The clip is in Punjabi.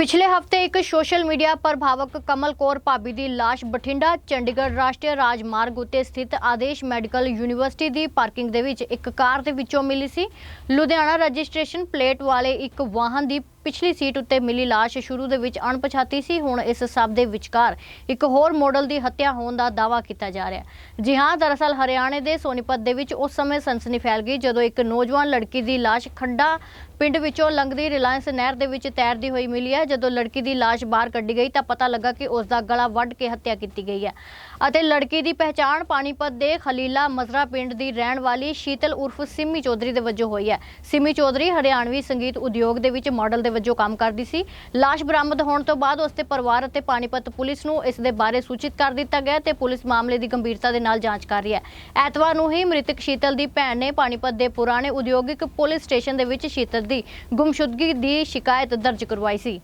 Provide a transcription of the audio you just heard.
ਪਿਛਲੇ ਹਫ਼ਤੇ ਇੱਕ ਸੋਸ਼ਲ ਮੀਡੀਆ ਪ੍ਰਭਾਵਕ ਕਮਲ ਕੌਰ ਭਾਬੀ ਦੀ ਲਾਸ਼ ਬਠਿੰਡਾ, ਚੰਡੀਗੜ੍ਹ ਰਾਸ਼ਟਰੀ ਰਾਜਮਾਰਗ ਉੱਤੇ ਸਥਿਤ ਆਦੇਸ਼ ਮੈਡੀਕਲ ਯੂਨੀਵਰਸਿਟੀ ਦੀ ਪਾਰਕਿੰਗ ਦੇ ਵਿੱਚ ਇੱਕ ਕਾਰ ਦੇ ਵਿੱਚੋਂ ਮਿਲੀ ਸੀ। ਲੁਧਿਆਣਾ ਰਜਿਸਟ੍ਰੇਸ਼ਨ ਪਲੇਟ ਵਾਲੇ ਇੱਕ ਵਾਹਨ ਦੀ ਪਿਛਲੀ ਸੀਟ ਉੱਤੇ ਮਿਲੀ ਲਾਸ਼ ਸ਼ੁਰੂ ਦੇ ਵਿੱਚ ਅਣਪਛਾਤੀ ਸੀ। ਹੁਣ ਇਸ ਸਭ ਦੇ ਵਿਚਕਾਰ ਇੱਕ ਹੋਰ ਮਾਡਲ ਦੀ ਹੱਤਿਆ ਹੋਣ ਦਾ ਦਾਅਵਾ ਕੀਤਾ ਜਾ ਰਿਹਾ ਹੈ। ਜੀ ਹਾਂ, ਦਰਅਸਲ ਹਰਿਆਣੇ ਦੇ ਸੋਨੀਪਤ ਦੇ ਵਿੱਚ ਉਸ ਸਮੇਂ ਸਨਸਨੀ ਫੈਲ ਗਈ ਜਦੋਂ ਇੱਕ ਨੌਜਵਾਨ ਲੜਕੀ ਦੀ ਲਾਸ਼ ਖੰਡਾ ਪਿੰਡ ਵਿੱਚੋਂ ਲੰਘਦੀ ਰਿਲਾਇੰਸ ਨਹਿਰ ਦੇ ਵਿੱਚ ਤੈਰਦੀ ਹੋਈ ਮਿਲੀ ਹੈ। ਜਦੋਂ ਲੜਕੀ ਦੀ ਲਾਸ਼ ਬਾਹਰ ਕੱਢੀ ਗਈ ਤਾਂ ਪਤਾ ਲੱਗਾ ਕਿ ਉਸ ਦਾ ਗਲਾ ਵੱਢ ਕੇ ਹੱਤਿਆ ਕੀਤੀ ਗਈ ਹੈ ਅਤੇ ਲੜਕੀ ਦੀ ਪਹਿਚਾਣ ਪਾਣੀਪਤ ਦੇ ਖਲੀਲਾ ਮਜ਼ਰਾ ਪਿੰਡ ਦੀ ਰਹਿਣ ਵਾਲੀ ਸ਼ੀਤਲ ਉਰਫ ਸਿੰਮੀ ਚੌਧਰੀ ਦੇ ਵਜੋਂ ਹੋਈ ਹੈ। ਸਿੰਮੀ ਚੌਧਰੀ ਹਰਿਆਣਵੀ ਸੰਗੀਤ ਉਦਯੋਗ ਦੇ ਵਿੱਚ ਮਾਡਲ ਦੇ ਵਜੋਂ ਕੰਮ ਕਰਦੀ ਸੀ। ਲਾਸ਼ ਬਰਾਮਦ ਹੋਣ ਤੋਂ ਬਾਅਦ ਉਸ ਦੇ ਪਰਿਵਾਰ ਅਤੇ ਪਾਣੀਪਤ ਪੁਲਿਸ ਨੂੰ ਇਸ ਦੇ ਬਾਰੇ ਸੂਚਿਤ ਕਰ ਦਿੱਤਾ ਗਿਆ ਤੇ ਪੁਲਿਸ ਮਾਮਲੇ ਦੀ ਗੰਭੀਰਤਾ ਦੇ ਨਾਲ ਜਾਂਚ ਕਰ ਰਹੀ ਹੈ। ਐਤਵਾਰ ਨੂੰ ਹੀ ਮ੍ਰਿਤਕ ਸ਼ੀਤਲ ਦੀ ਭੈਣ ਨੇ ਪਾਣੀਪਤ ਦੇ ਪੁਰਾਣੇ ਉਦਯੋਗਿਕ ਪੁਲਿਸ ਸਟੇਸ਼ਨ ਦੇ ਵਿੱਚ ਸ਼ੀਤਲ ਦੀ ਗੁੰਮਸ਼ੁਦਗੀ ਦੀ ਸ਼ਿਕਾਇਤ ਦਰਜ ਕਰਵਾਈ ਸੀ।